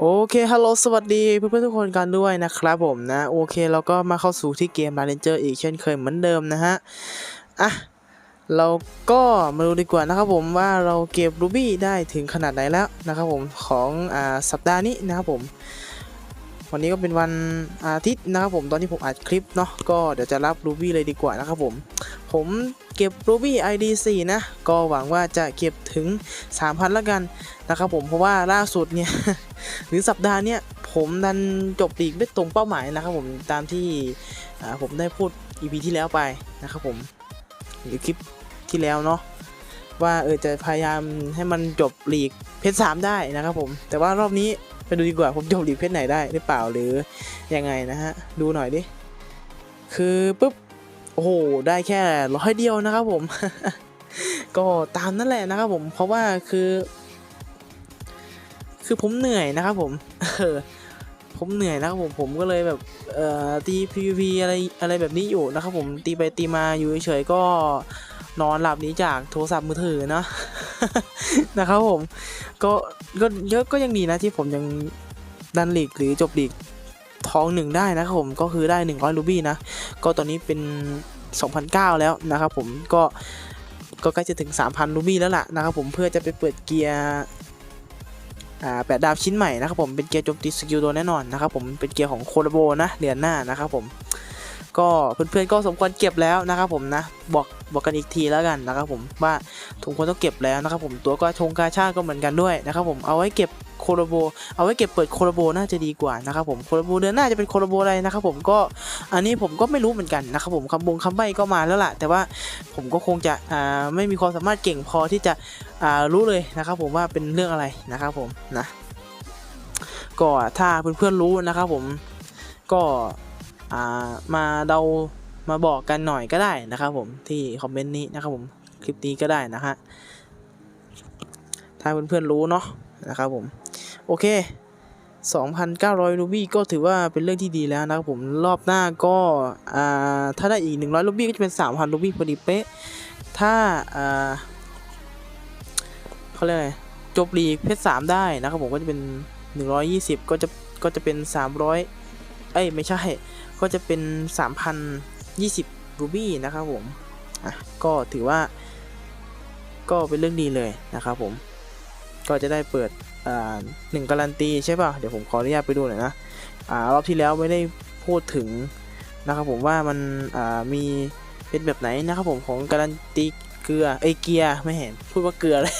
โอเค ฮัลโหล สวัสดีเพื่อนๆทุกคนกันด้วยนะครับผมนะ โอเค เราก็มาเข้าสู่ที่เกม r a n g e r อีกเช่นเคยเหมือนเดิมนะฮะ อะ เราก็มาดูดีกว่านะครับผมว่าเราเก็บรูบี้ได้ถึงขนาดไหนแล้วนะครับผมของอ่าสัปดาห์นี้นะครับผม วันนี้ก็เป็นวันอาทิตย์นะครับผมตอนที่ผมอัดคลิปเนาะก็เดี๋ยวจะรับรูบี้เลยดีกว่านะครับผม ผมเก็บรูบี้ ID 4นะ ก็หวังว่าจะเก็บถึ ง 3,000แล้วกันนะครับผมเพราะว่าล่าสุดเนี่ย หรือสัปดาห์เนี้ยผมดันจบลีกไม่ตรงเป้าหมายนะครับผมตามที่ผมได้พูด EP ที่แล้วไปนะครับผมหรือคลิปที่แล้วเนาะว่าเออจะพยายามให้มันจบลีกเพชรสามได้นะครับผม แต่ว่ารอบนี้ไปดูดีกว่าผมจบลีกเพชรไหนได้หรือเปล่าหรือยังไงนะฮะดูหน่อยดิคือปุ๊บโอ้โหได้แค่ร้อยเดียวนะครับผม ก็ตามนั่นแหละนะครับผมเพราะว่าคือ คือผมเหนื่อยนะครับผมเออผมเหนื่อยนะครับผมผมก็เลยแบบเอ่อตี PVP อะไรอะไรแบบนี้อยู่นะครับผมตีไปตีมาอยู่เฉยๆก็นอนหลับนี้จากโทรศัพท์มือถือนะนะครับผมก็ก็เยอะก็ยังดีนะที่ผมยังดันลีกหรือจบลีกทองหนึ่งได้นะครับผมก็คือได้ 100รูบี้นะ ก็ตอนนี้เป็น 2,009 แล้วนะครับผมก็ก็ใกล้จะถึง 3,000รูบี้แล้วล่ะนะครับผมเพื่อจะไปเปิดเกียร์ แปดดาวชิ้นใหม่นะครับผมเป็นเกียร์โจมตีสกิลโดนแน่นอนนะครับผมเป็นเกียร์ของโคโรโบนะเดือนหน้านะครับผมก็เพื่อนๆก็สมควรเก็บแล้วนะครับผมนะบอกบอกกันอีกทีแล้วกันนะครับผมว่าทุกคนต้องเก็บแล้วนะครับผมตัวก็ชงกาชาก็เหมือนกันด้วยนะครับผมเอาไว้เก็บ โคโรโบ เอาไว้เก็บเปิดโคโรโบน่าจะดีกว่านะครับผมโคโรโบเดือนหน้าจะเป็นโคโรโบอะไรนะครับผมก็อันนี้ผมก็ไม่รู้เหมือนกันนะครับผมคำบงคำใบ้ก็มาแล้วล่ะ แต่ว่าผมก็คงจะอ่าไม่มีความสามารถเก่งพอที่จะอ่ารู้เลยนะครับผมว่าเป็นเรื่องอะไรนะครับผมนะก็ถ้าเพื่อนๆรู้นะครับผมก็อ่ามาเดามาบอกกันหน่อยก็ได้นะครับผมที่คอมเมนต์นี้นะครับผมคลิปนี้ก็ได้นะฮะถ้าเพื่อนๆรู้เนาะนะครับผม โอเค 2,900 รูบี้ก็ถือว่าเป็นเรื่องที่ดีแล้วนะครับผมรอบหน้าก็อ่าถ้าได้อีก 100 รูบี้ก็จะเป็น 3,000 รูบี้พอดีเป๊ะ ถ้าอ่าเขาเรียกอะไรจบลีกเพชรสามได้นะครับผมก็จะเป็น 120 ก็จะก็จะเป็น 300 เอ้ยไม่ใช่ ก็จะเป็น 3,020 รูบี้นะครับผมอะก็ถือว่าก็เป็นเรื่องดีเลยนะครับผม ก็จะได้เปิด หนึ่งการันตีใช่ป่ะ เดี๋ยวผมขออนุญาตไปดูหน่อยนะอ่ารอบที่แล้วไม่ได้พูดถึงนะครับผมว่ามันอ่ามีเป็นแบบไหนนะครับผมของการันตีเกลือเอเกียไม่เห็นพูดว่าเกลือเลย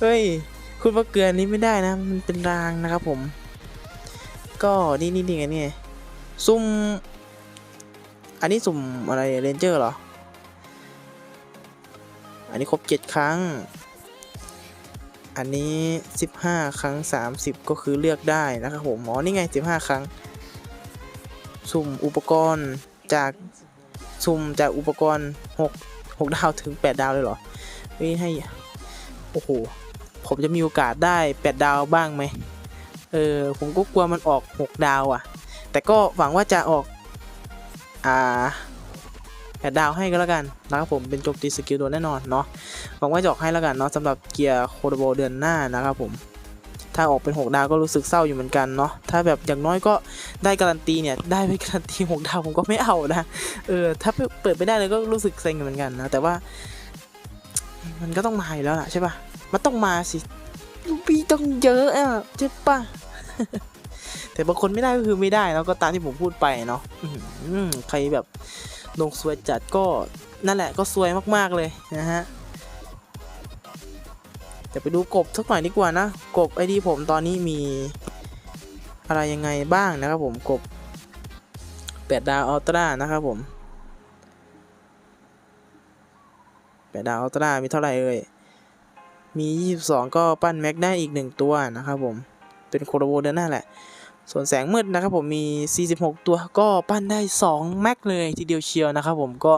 เฮ้ยคุณว่าเกลือนี้ไม่ได้นะ มันเป็นรางนะครับผม ก็นี่นี่นี่ไงนี่ซุ่มอันนี้สุ่มอะไรเรนเจอร์เหรอ อันนี้ครบเจ็ดครั้ง อันนี้สิบห้าครั้งสามสิบก็คือเลือกได้นะครับผมหมอนี่ไงสิบห้าครั้ง สุ่มอุปกรณ์จากสุ่มจากอุปกรณ์หกหกดาวถึงแปดดาวเลยเหรอเฮ้ยให้ โอ้โห ผมจะมีโอกาสได้ 8 ดาวบ้างไหมเออ ผมก็กลัวมันออก 6 ดาวอะ่ะ แต่ก็หวังว่าจะออก อ่า ดดาวให้ก็แล้วกันนะครับผมเป็นโจมตีสกิลโดนแน่นอนเนาะหวังว่าจะออกให้แล้วกันเนาะสำหรับเกียร์โคโดโบเดือนหน้านะครับผมถ้าออกเป็น 6 ดาวก็รู้สึกเศร้าอยู่เหมือนกันเนาะ ถ้าแบบอย่างน้อยก็ได้การันตีเนี่ย ได้ไม่การันตี 6 ดาวผมก็ไม่เอานะ เออ ถ้าเปิดไม่ได้เลยก็รู้สึกเซ็งเหมือนกันนะ แต่ว่า มันก็ต้องมาอยู่แล้วล่ะใช่ปะมันต้องมาสิลูกพี่ต้องเยอะอะใช่ปะแต่บางคนไม่ได้ก็คือไม่ได้แล้วก็ตามที่ผมพูดไปเนาะใครแบบ ลงซวยจัดก็นั่นแหละก็ซวยมากๆเลยนะฮะเดี๋ยวไปดูกบสักหน่อยดีกว่านะ กบไอดีผมตอนนี้มีอะไรยังไงบ้างนะครับผมกบแปดดาวอัลตร้านะครับผมแปดดาวอัลตร้ามีเท่าไหร่เอ่ยมี 22 ก็ปั้นแม็กได้อีก 1 ตัวนะครับผม เป็นโคโรโบเดินหน้าแหละ ส่วนแสงมืดนะครับผมมี 46 ตัวก็ปั้นได้ 2 แม็กเลยทีเดียวเชียวนะครับผมก็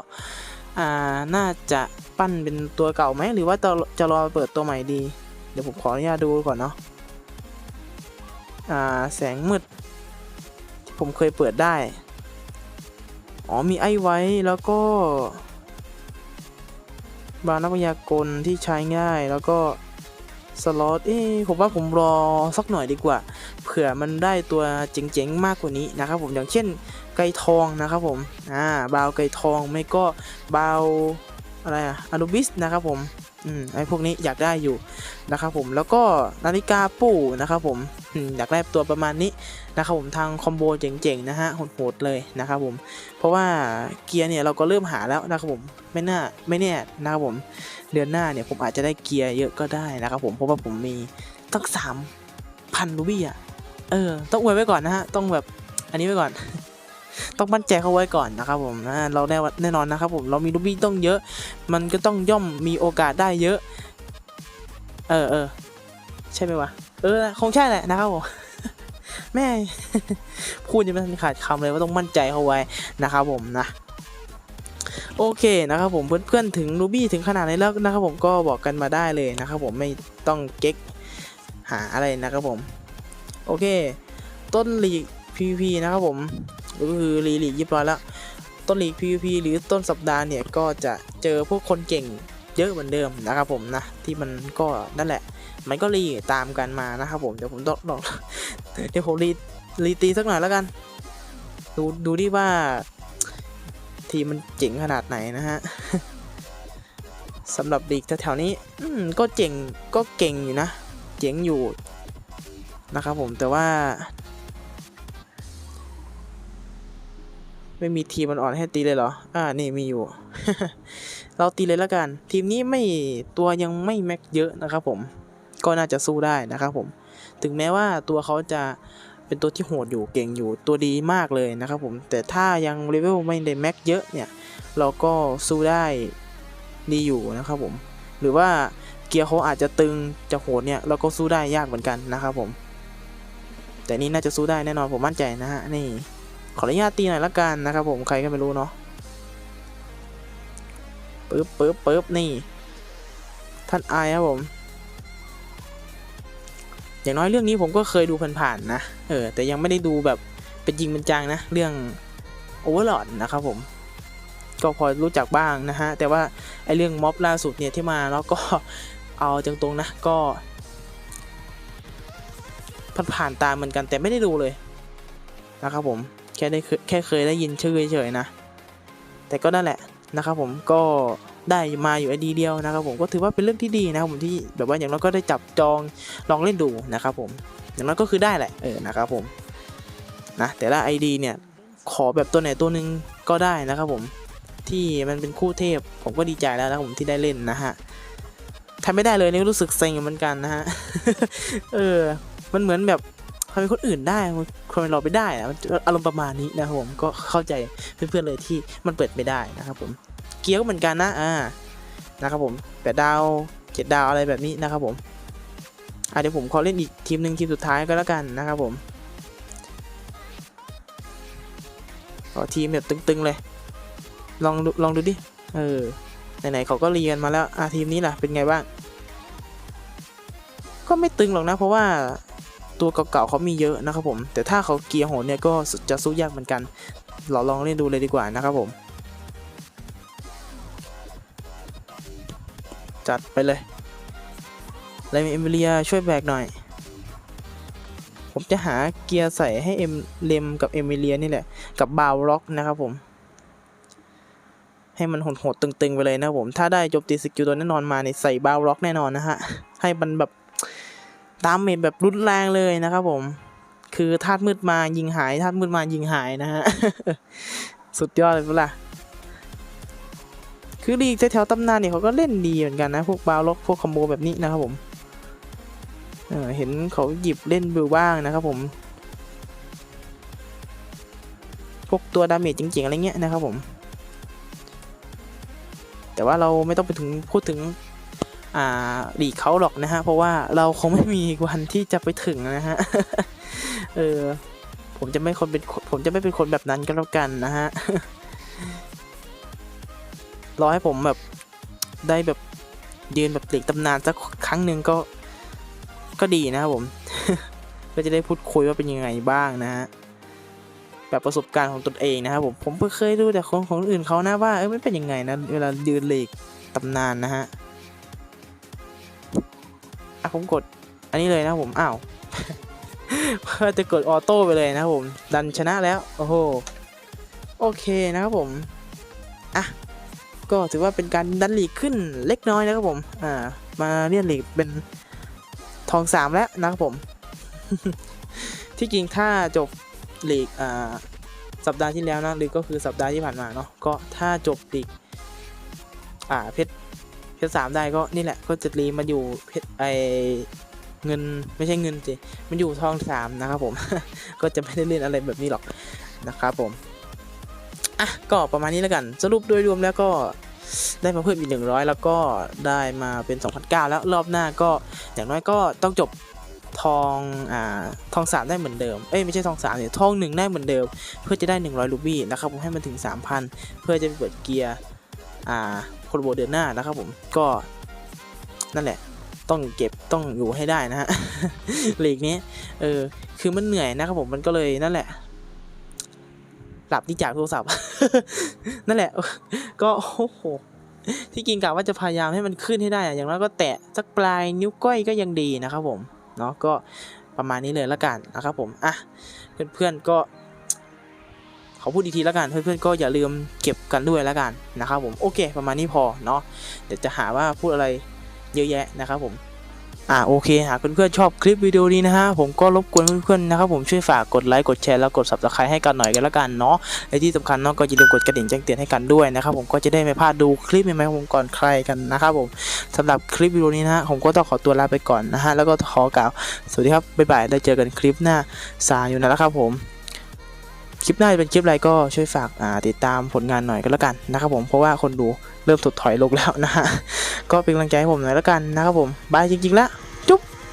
อ่าน่าจะปั้นเป็นตัวเก่าไหมหรือว่าจะจะรอเปิดตัวใหม่ดี เดี๋ยวผมขออนุญาตดูก่อนเนาะอ่าแสงมืดที่ผมเคยเปิดได้ อ๋อมีไอไว้แล้วก็ บานักพยากลที่ใช้ง่ายแล้วก็สล็อตเอ้ผมว่าผมรอสักหน่อยดีกว่า เผื่อมันได้ตัวเจ๋งๆมากกว่านี้นะครับผมอย่างเช่นไก่ทองนะครับผมอ่าบาวไก่ทองไม่ก็บาวอะไรอะอนุบิสนะครับผมอืมไอพวกนี้อยากได้อยู่นะครับผมแล้วก็นาฬิกาปู่นะครับผมอืมอยากได้ตัวประมาณนี้นะครับผมทางคอมโบเจ๋งๆนะฮะโหดๆเลยนะครับผมเพราะว่าเกียร์เนี่ยเราก็เริ่มหาแล้วนะครับผมไม่น่าไม่แน่นะครับผมเดือนหน้าเนี่ยผมอาจจะได้เกียร์เยอะก็ได้นะครับผมเพราะว่าผมมีตั้งสามพันรูบี้อะ เออ ต้องอวยไว้ก่อนนะฮะ ต้องแบบ อันนี้ไว้ก่อน ต้องมั่นใจเขาไว้ก่อนนะครับผมอ่าเราแน่แน่นอนนะครับผมเรามีลูบี้ต้องเยอะ มันก็ต้องย่อมมีโอกาสได้เยอะ เออเออใช่ไหมวะ เออ คงใช่แหละนะครับผมแม่ พูดยังไม่ทันขาดคำเลยว่าต้องมั่นใจเขาไว้นะครับผมนะโอเคนะครับผมเพื่อนๆถึงรูบี้ถึงขนาดนี้แล้วนะครับผมก็บอกกันมาได้เลยนะครับผมไม่ต้องเก๊กหาอะไรนะครับผม โอเค ต้นลีก PVP นะครับผมก็คือลีลีกยิบร้อยแล้วต้นลีก PVP หรือต้นสัปดาห์เนี่ยก็จะเจอพวกคนเก่งเยอะเหมือนเดิมนะครับผมนะที่มันก็นั่นแหละ มันก็รีตามกันมานะครับผมเดี๋ยวผมต้องลองเดี๋ยวผมรีรีตีสักหน่อยแล้วกัน ดูดูดิว่า ทีมมันเจ๋งขนาดไหนนะฮะสำหรับลีกแถวๆนี้ อืมก็เจ๋งก็เก่งอยู่นะ เจ๋งอยู่ นะครับผมแต่ว่า ไม่มีทีมมันอ่อนให้ตีเลยเหรอ อ่า นี่มีอยู่ เราตีเลยแล้วกัน ทีมนี้ไม่ตัวยังไม่แม็กเยอะนะครับผม ก็น่าจะสู้ได้นะครับผม ถึงแม้ว่าตัวเขาจะเป็นตัวที่โหดอยู่เก่งอยู่ตัวดีมากเลยนะครับผม แต่ถ้ายังเลเวลไม่ได้แม็กเยอะเนี่ย เราก็สู้ได้ดีอยู่นะครับผม หรือว่าเกียร์เขาอาจจะตึงจะโหดเนี่ย เราก็สู้ได้ยากเหมือนกันนะครับผม แต่นี่น่าจะสู้ได้แน่นอนผมมั่นใจนะฮะนี่ขออนุญาตตีหน่อยละกันนะครับผมใครก็ไม่รู้เนาะปึ๊บปึ๊บปึ๊บนี่ท่านอายครับผม อย่างน้อยเรื่องนี้ผมก็เคยดูผ่านๆนะเออแต่ยังไม่ได้ดูแบบเป็นจริงเป็นจังนะเรื่องโอเวอร์ลอดนะครับผม ก็พอรู้จักบ้างนะฮะ แต่ว่าไอเรื่องม็อบล่าสุดเนี่ยที่มาแล้วก็เอาจังตรงๆนะก็ ผ่านๆตาเหมือนกันแต่ไม่ได้ดูเลยนะครับผมแค่ได้เคแค่เคยได้ยินชื่อเฉยๆนะ แต่ก็นั่นแหละนะครับผมก็ได้มาอยู่ไอดีเดียวนะครับผมก็ถือว่าเป็นเรื่องที่ดีนะครับผมที่แบบว่าอย่างน้อยก็ได้จับจองลองเล่นดูนะครับผมอย่างน้อยก็คือได้แหละเออนะครับผมนะแต่ละไอดีเนี่ยขอแบบตัวไหนตัวหนึ่งก็ได้นะครับผมที่มันเป็นคู่เทพผมก็ดีใจแล้วนะครับผมที่ได้เล่นนะฮะทำไม่ได้เลยนี่รู้สึกเซ็งเหมือนกันนะฮะ เออ มันเหมือนแบบทำเป็นคนอื่นได้คนเป็นเราไปได้อะอารมณ์ประมาณนี้นะครับผมก็เข้าใจเพื่อนๆเลยที่มันเปิดไม่ได้นะครับผมเกียวเหมือนกันนะอ่านะครับผมแปดดาวเจ็ดดาวอะไรแบบนี้นะครับผมอะเดี๋ยวผมขอเล่นอีกทีมหนึ่งทีมสุดท้ายก็แล้วกันนะครับผมขอทีมแบบตึงๆเลย ลองลองดูดิเออไหนๆเขาก็เรียนมาแล้วอะทีมนี้ล่ะเป็นไงบ้าง ก็ไม่ตึงหรอกนะเพราะว่า ตัวเก่าๆเขามีเยอะนะครับผม แต่ถ้าเขาเกียร์โหดเนี่ยก็จะสู้ยากเหมือนกัน เราลองเล่นดูเลยดีกว่านะครับผม จัดไปเลยไลมเอมเลียช่วยแบกหน่อย ผมจะหาเกียร์ใส่ให้เอ็มเลมกับเอมิเลียนี่แหละ กับบาวล็อกนะครับผม ให้มันโหดๆตึงๆไปเลยนะผม ถ้าได้โจมตีสกิลตัวแน่นอนมาในใส่บาวล็อกแน่นอนนะฮะ ให้มันแบบ ตามเมจแบบรุนแรงเลยนะครับผม คือธาตุมืดมายิงหายธาตุมืดมายิงหายนะฮะ สุดยอดเลยเปล่าคือลีกแถวตำนานเนี่ยเขาก็เล่นดีเหมือนกันนะ พวกบาวล็อกพวกคอมโบแบบนี้นะครับผมเเห็นเขาหยิบเล่นบิวบ้างนะครับผม พวกตัวดาเมจจริงๆอะไรเงี้ยนะครับผม แต่ว่าเราไม่ต้องไปถึงพูดถึง อ่าลีกเขาหรอกนะฮะ เพราะว่าเราคงไม่มีวันที่จะไปถึงนะฮะ เออ ผมจะไม่คนเป็นผมจะไม่เป็นคนแบบนั้นก็แล้วกันนะฮะ รอให้ผมแบบได้แบบยืนแบบหลีกตำนานสักครั้งหนึ่งก็ก็ดีนะครับผม ก็จะได้พูดคุยว่าเป็นยังไงบ้างนะฮะแบบประสบการณ์ของตนเองนะครับผมผมเพิ่งเคยดูแต่ของของคนอื่นเขานะว่าเออไม่เป็นยังไงนะเวลายืนหลีกตำนานนะฮะะผมกดอันนี้เลยนะผมอ้าวว่าจะกดออโต้ไปเลยนะผมดันชนะแล้วโอ้โหโอเคนะครับผมอะก็ถือว่าเป็นการดันหลีกขึ้นเล็กน้อยนะครับผมอ่ามาเลียนลีกเป็นทองสามแล้วนะครับผม ที่จริงถ้าจบหลีกอ่าสัปดาห์ที่แล้วนะหรือก็คือสัปดาห์ที่ผ่านมาเนาะก็ถ้าจบหลีกอ่าเพชร เพชรสามได้ก็นี่แหละก็จะรีมาอยู่เพชรไอเงินไม่ใช่เงินสิมันอยู่ทองสามนะครับผม ก็จะไม่ได้เล่นอะไรแบบนี้หรอกนะครับผมอะก็ประมาณนี้แล้วกัน สรุปโดยรวมแล้วก็ได้มาเพิ่มอีก 100 แล้วก็ได้มาเป็น2,009แล้วรอบหน้าก็อย่างน้อยก็ต้องจบทองอ่าทองสามได้เหมือนเดิม เอ้ยไม่ใช่ทองสามเนี่ยทองหนึ่งได้เหมือนเดิม เพื่อจะได้ 100ลูบี้นะครับผมให้มันถึง 3,000 เพื่อจะไปเปิดเกียร์ อ่าโคโลโบเดือนหน้านะครับผมก็นั่นแหละต้องเก็บต้องอยู่ให้ได้นะฮะลีกนี้เออคือมันเหนื่อยนะครับผมมันก็เลยนั่นแหละ หลับที่จากโทรศัพท์ นั่นแหละ ก็โอ้โหที่กินกะว่าจะพยายามให้มันขึ้นให้ได้อย่างน้อยก็แตะสักปลายนิ้วก้อยก็ยังดีนะครับผมเนาะก็ประมาณนี้เลยละกันนะครับผมอะเพื่อนๆก็ อพูดอีกทีแล้วกัน เพื่อนๆก็อย่าลืมเก็บกันด้วยแล้วกันนะครับผมโอเค ประมาณนี้พอเนาะเดี๋ยวจะหาว่าพูดอะไรเยอะแยะนะครับผมอ่าโอเคหากเพื่อนๆชอบคลิปวิดีโอนี้นะฮะผมก็รบกวนเพื่อนๆนะครับผมช่วยฝากกดไลค์กดแชร์แล้วกด subscribe ให้กันหน่อยกันแล้วกันเนาะและที่สำคัญเนาะก็อย่าลืมกดกระดิ่งแจ้งเตือนให้กันด้วยนะครับผมก็จะได้ไม่พลาดดูคลิปใหม่ๆของผมก่อนใครกันนะครับผมสำหรับคลิปวิดีโอนี้นะฮะผมก็ต้องขอตัวลาไปก่อนนะฮะแล้วก็ขอกล่าวสวัสดีครับบ๊ายบายได้เจอกันคลิปหน้าสายอยู่แล้วครับผม คลิปหน้าจะเป็นคลิปอะไรก็ช่วยฝากาติดตามผลงานหน่อยก็แล้วกันนะครับผมเพราะว่าคนดูเริ่มถดถอยลงแล้วนะฮะก็เป็นกำลังใจให้ผมหน่อยแล้วกันนะครับผมบายจริงๆแล้ว